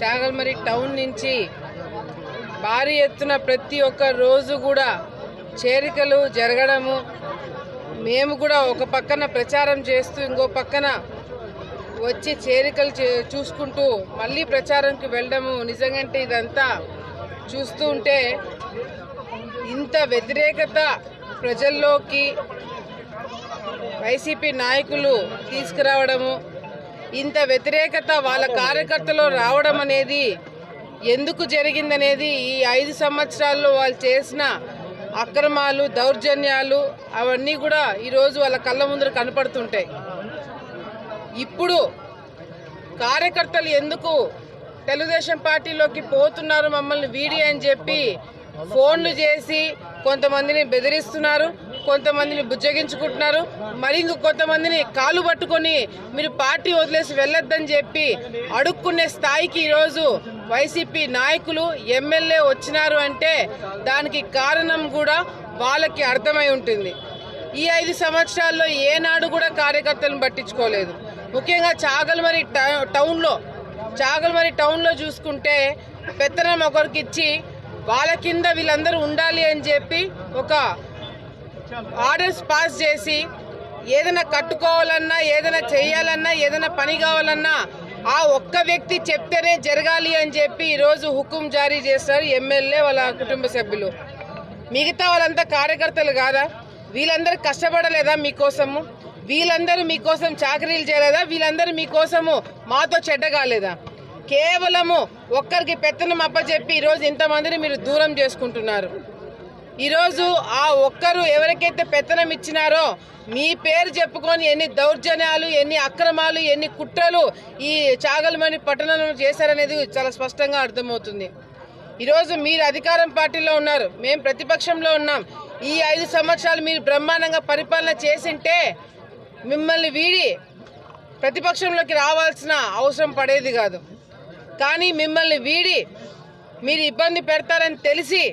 Chagalamarri town నుంచి భారీ ఎత్తున ప్రతి ఒక్క రోజు కూడా చేరికలు జరగడము. మేము కూడా ఒక పక్కన ప్రచారం చేస్తూ ఇంకో పక్కన వచ్చి చేరికలు చే- చూసుకుంటూ మళ్ళీ ప్రచారంకి వెళ్ళడము నిజంగంటే ఇదంతా చూస్తూ ఉంటే ఇంత వ్యతిరేకత ప్రజల్లోకి వైసీపీ నాయకులు తీసుకురావడము ఇంత వ్యతిరేకత వాళ్ళ కార్యకర్తలో రావడం అనేది ఎందుకు జరిగిందనేది ఈ ఐదు సంవత్సరాల్లో వాళ్ళు చేసిన అక్రమాలు దౌర్జన్యాలు అవన్నీ కూడా ఈరోజు వాళ్ళ కళ్ళ ముందర కనపడుతుంటాయి. ఇప్పుడు కార్యకర్తలు ఎందుకు తెలుగుదేశం పార్టీలోకి పోతున్నారు మమ్మల్ని వీడి అని చెప్పి ఫోన్లు చేసి కొంతమందిని బెదిరిస్తున్నారు కొంతమందిని బుజ్జగించుకుంటున్నారు మరి ఇంక కొంతమందిని కాలు పట్టుకొని మీరు పార్టీ వదిలేసి వెళ్ళొద్దని చెప్పి అడుక్కునే స్థాయికి ఈరోజు వైసీపీ నాయకులు ఎమ్మెల్యే వచ్చినారు అంటే దానికి కారణం కూడా వాళ్ళకి అర్థమై ఉంటుంది. ఈ ఐదు సంవత్సరాల్లో ఏనాడు కూడా కార్యకర్తలను పట్టించుకోలేదు. ముఖ్యంగా చాగల్మరి టౌన్లో చాగల్మరి టౌన్లో చూసుకుంటే పెత్తనం ఒకరికి ఇచ్చి వాళ్ళ కింద వీళ్ళందరూ ఉండాలి అని చెప్పి ఒక ఆర్డర్స్ పాస్ చేసి ఏదైనా కట్టుకోవాలన్నా ఏదైనా చేయాలన్నా ఏదైనా పని కావాలన్నా ఆ ఒక్క వ్యక్తి చెప్తేనే జరగాలి అని చెప్పి ఈరోజు హుకుం జారీ చేస్తారు ఎమ్మెల్యే వాళ్ళ కుటుంబ సభ్యులు. మిగతా వాళ్ళంతా కార్యకర్తలు కాదా? వీళ్ళందరూ కష్టపడలేదా మీకోసము? వీళ్ళందరూ మీకోసం చాకరీలు చేయలేదా? వీళ్ళందరూ మీకోసము మాతో చెడ్డ కాలేదా? కేవలము ఒక్కరికి పెత్తనం అప్పచెప్పి ఈరోజు ఇంతమందిని మీరు దూరం చేసుకుంటున్నారు. ఈరోజు ఆ ఒక్కరు ఎవరికైతే పెత్తనం ఇచ్చినారో మీ పేరు చెప్పుకొని ఎన్ని దౌర్జన్యాలు ఎన్ని అక్రమాలు ఎన్ని కుట్రలు ఈ చాగలమణి పట్టణంలో చేశారనేది చాలా స్పష్టంగా అర్థమవుతుంది. ఈరోజు మీరు అధికారం పార్టీలో ఉన్నారు. మేము ప్రతిపక్షంలో ఉన్నాం. ఈ ఐదు సంవత్సరాలు మీరు బ్రహ్మాండంగా పరిపాలన చేసింటే మిమ్మల్ని వీడి ప్రతిపక్షంలోకి రావాల్సిన అవసరం పడేది కాదు. కానీ మిమ్మల్ని వీడి మీరు ఇబ్బంది పెడతారని తెలిసి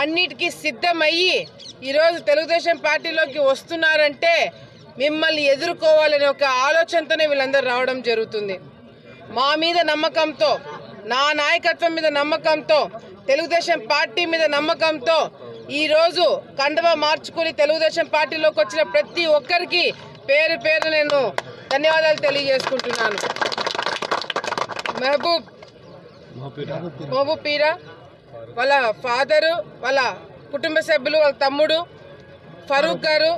అన్నిటికీ సిద్ధమయ్యి ఈరోజు తెలుగుదేశం పార్టీలోకి వస్తున్నారంటే మిమ్మల్ని ఎదుర్కోవాలనే ఒక ఆలోచనతోనే వీళ్ళందరూ రావడం జరుగుతుంది. మా మీద నమ్మకంతో నా నాయకత్వం మీద నమ్మకంతో తెలుగుదేశం పార్టీ మీద నమ్మకంతో ఈరోజు కండవ మార్చుకుని తెలుగుదేశం పార్టీలోకి వచ్చిన ప్రతి ఒక్కరికి పేరు పేరు నేను ధన్యవాదాలు తెలియజేసుకుంటున్నాను. మహబూబ్ మహబూబ్ పీరా వాళ్ళ ఫాదరు వాళ్ళ కుటుంబ సభ్యులు వాళ్ళ తమ్ముడు ఫరూక్ గారు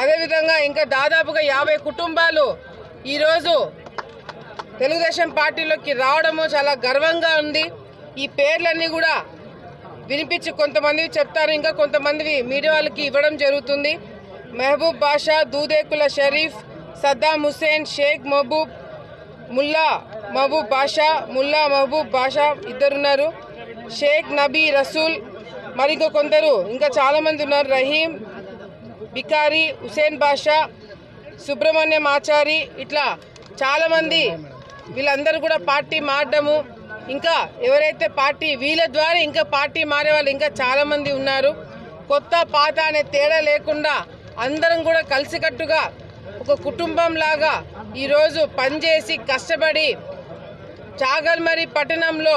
అదేవిధంగా ఇంకా దాదాపుగా యాభై కుటుంబాలు ఈరోజు తెలుగుదేశం పార్టీలోకి రావడము చాలా గర్వంగా ఉంది. ఈ పేర్లన్నీ కూడా వినిపించి కొంతమంది చెప్తారు ఇంకా కొంతమంది మీడియా వాళ్ళకి ఇవ్వడం జరుగుతుంది. మహబూబ్ బాషా దూదేకుల షరీఫ్ సద్దాం హుసేన్ షేక్ మహబూబ్ ముల్లా మహబూబ్ బాషా ముల్లా మహబూబ్ బాషా ఇద్దరున్నారు. షేక్ నబీ రసూల్ మరి కొందరు ఇంకా చాలామంది ఉన్నారు. రహీం బికారి హుసేన్ బాషా సుబ్రహ్మణ్యం ఆచారి ఇట్లా చాలామంది వీళ్ళందరూ కూడా పార్టీ మారడము ఇంకా ఎవరైతే పార్టీ వీళ్ళ ద్వారా ఇంకా పార్టీ మారే వాళ్ళు ఇంకా చాలామంది ఉన్నారు. కొత్త పాత అనే తేడా లేకుండా అందరం కూడా కలిసికట్టుగా ఒక కుటుంబం లాగా ఈరోజు పనిచేసి కష్టపడి చాగల్మరి పట్టణంలో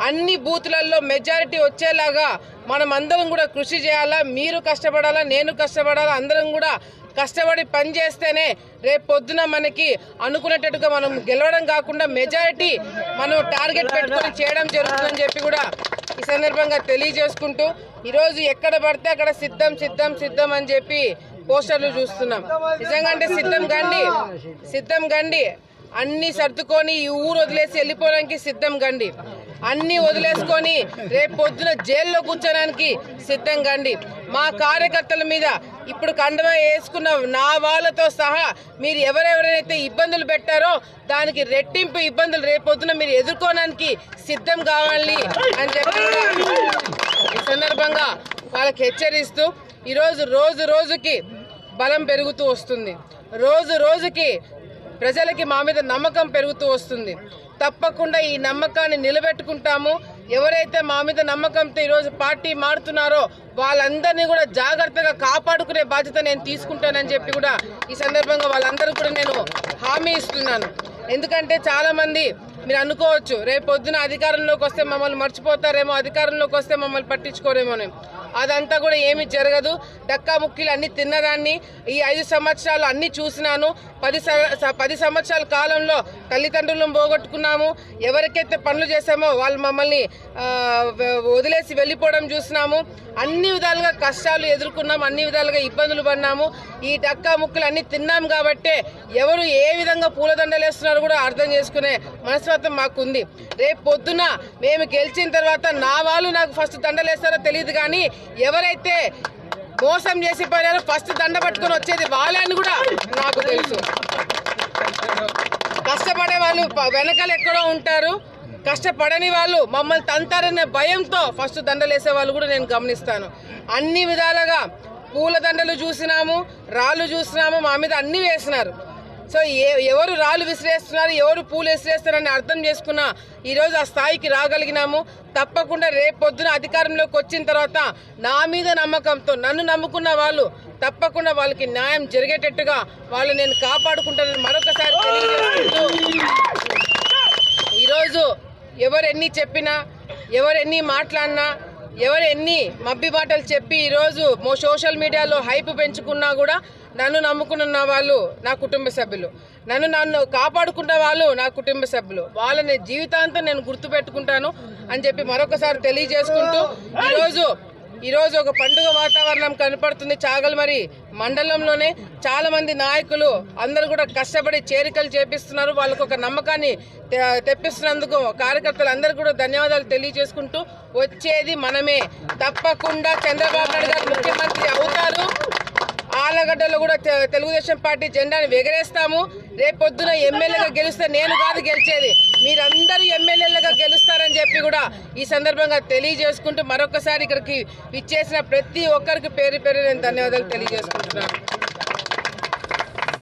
అన్ని బూతులలో మెజారిటీ వచ్చేలాగా మనం అందరం కూడా కృషి చేయాలా? మీరు కష్టపడాలా? నేను కష్టపడాలా? అందరం కూడా కష్టపడి పని చేస్తేనే రేపు పొద్దున మనకి అనుకునేటట్టుగా మనం గెలవడం కాకుండా మెజారిటీ మనం టార్గెట్ పెట్టుకొని చేయడం జరుగుతుందని చెప్పి కూడా ఈ సందర్భంగా తెలియజేసుకుంటూ ఈరోజు ఎక్కడ పడితే అక్కడ సిద్ధం సిద్ధం సిద్ధం అని చెప్పి పోస్టర్లు చూస్తున్నాం. నిజంగా అంటే సిద్ధం గండి సిద్ధం గండి. అన్ని సర్దుకొని ఈ ఊరు వదిలేసి వెళ్ళిపోవడానికి సిద్ధం గండి. అన్ని వదిలేసుకొని రేపు పొద్దున జైల్లో కూర్చోడానికి సిద్ధం గండి. మా కార్యకర్తల మీద ఇప్పుడు కండవ వేసుకున్న నా వాళ్ళతో సహా మీరు ఎవరెవరైతే ఇబ్బందులు పెట్టారో దానికి రెట్టింపు ఇబ్బందులు రేపు పొద్దున మీరు ఎదుర్కోవడానికి సిద్ధం కావాలి అని చెప్పి ఈ సందర్భంగా వాళ్ళకి హెచ్చరిస్తూ ఈరోజు రోజు రోజుకి బలం పెరుగుతూ వస్తుంది. రోజు రోజుకి ప్రజలకి మా మీద నమ్మకం పెరుగుతూ వస్తుంది. తప్పకుండా ఈ నమ్మకాన్ని నిలబెట్టుకుంటాము. ఎవరైతే మా మీద నమ్మకంతో ఈరోజు పార్టీ మారుతున్నారో వాళ్ళందరినీ కూడా జాగ్రత్తగా కాపాడుకునే బాధ్యత నేను తీసుకుంటానని చెప్పి కూడా ఈ సందర్భంగా వాళ్ళందరూ కూడా నేను హామీ ఇస్తున్నాను. ఎందుకంటే చాలామంది మీరు అనుకోవచ్చు రేపు పొద్దున అధికారంలోకి వస్తే మమ్మల్ని మర్చిపోతారేమో అధికారంలోకి వస్తే మమ్మల్ని పట్టించుకోరేమో అని. అదంతా కూడా ఏమీ జరగదు. డక్కా ముక్కీలు అన్ని తిన్నదాన్ని. ఈ ఐదు సంవత్సరాలు అన్ని చూసినాను. పది స- పది సంవత్సరాల కాలంలో తల్లిదండ్రులను పోగొట్టుకున్నాము. ఎవరికైతే పనులు చేశామో వాళ్ళు మమ్మల్ని వదిలేసి వెళ్ళిపోవడం చూసినాము. అన్ని విధాలుగా కష్టాలు ఎదుర్కొన్నాము. అన్ని విధాలుగా ఇబ్బందులు పడినాము. ఈ డక్కా ముక్కలు అన్ని తిన్నాం కాబట్టే ఎవరు ఏ విధంగా పూలదండలు వేస్తున్నారో కూడా అర్థం చేసుకునే మనస్తత్వం మాకుంది. రేపు పొద్దున మేము గెలిచిన తర్వాత నా వాళ్ళు నాకు ఫస్ట్ దండలేస్తారో తెలియదు కానీ ఎవరైతే మోసం చేసి పోయారో ఫస్ట్ దండ పట్టుకొని వచ్చేది వాళ్ళే అని కూడా నాకు తెలుసు. కష్టపడే వాళ్ళు వెనకలు వెనకాల ఎక్కడో ఉంటారు. కష్టపడని వాళ్ళు మమ్మల్ని తంతారనే భయంతో ఫస్ట్ దండలేసే వాళ్ళు కూడా నేను గమనిస్తాను. అన్ని విధాలుగా పూల దండలు చూసినాము రాళ్ళు చూసినాము మా మీద అన్నీ వేసినారు. సో ఏ ఎవరు రాళ్ళు విసిరేస్తున్నారు ఎవరు పూలు విసిరేస్తున్నారని అర్థం చేసుకున్న ఈరోజు ఆ స్థాయికి రాగలిగినాము. తప్పకుండా రేపు పొద్దున అధికారంలోకి వచ్చిన తర్వాత నా మీద నమ్మకంతో నన్ను నమ్ముకున్న వాళ్ళు తప్పకుండా వాళ్ళకి న్యాయం జరిగేటట్టుగా వాళ్ళు నేను కాపాడుకుంటానని మరొకసారి ఈరోజు ఎవరు ఎన్ని చెప్పినా ఎవరెన్ని మాట్లాడినా ఎవరు ఎన్ని మబ్బి మాటలు చెప్పి ఈరోజు మో సోషల్ మీడియాలో హైప్ పెంచుకున్నా కూడా నన్ను నమ్ముకున్న వాళ్ళు నా కుటుంబ సభ్యులు. నన్ను నన్ను కాపాడుకున్న వాళ్ళు నా కుటుంబ సభ్యులు. వాళ్ళని జీవితాంతం నేను గుర్తుపెట్టుకుంటాను అని చెప్పి మరొకసారి తెలియజేసుకుంటూ ఈరోజు ఈరోజు ఒక పండుగ వాతావరణం కనపడుతుంది చాగల్మరి మండలంలోనే. చాలా మంది నాయకులు అందరూ కూడా కష్టపడి చేరికలు చేపిస్తున్నారు. వాళ్ళకు ఒక నమ్మకాన్ని తె- తెప్పిస్తున్నందుకు కార్యకర్తలు అందరూ కూడా ధన్యవాదాలు తెలియజేసుకుంటూ వచ్చేది మనమే. తప్పకుండా చంద్రబాబు నాయుడు గారు ముఖ్యమంత్రి అవుతారు. ఆలగడ్డలో కూడా తెలుగుదేశం పార్టీ జెండాను ఎగరేస్తాము రేపొద్దున ఎమ్మెల్యేగా గెలిస్తే నేను కాదు గెలిచేది. మీరందరూ ఎమ్మెల్యేలుగా గెలుస్తారని చెప్పి కూడా ఈ సందర్భంగా తెలియజేసుకుంటూ మరొకసారి ఇక్కడికి ఇచ్చేసిన ప్రతి ఒక్కరికి పేరు పేరు నేను ధన్యవాదాలు తెలియజేసుకుంటున్నాను.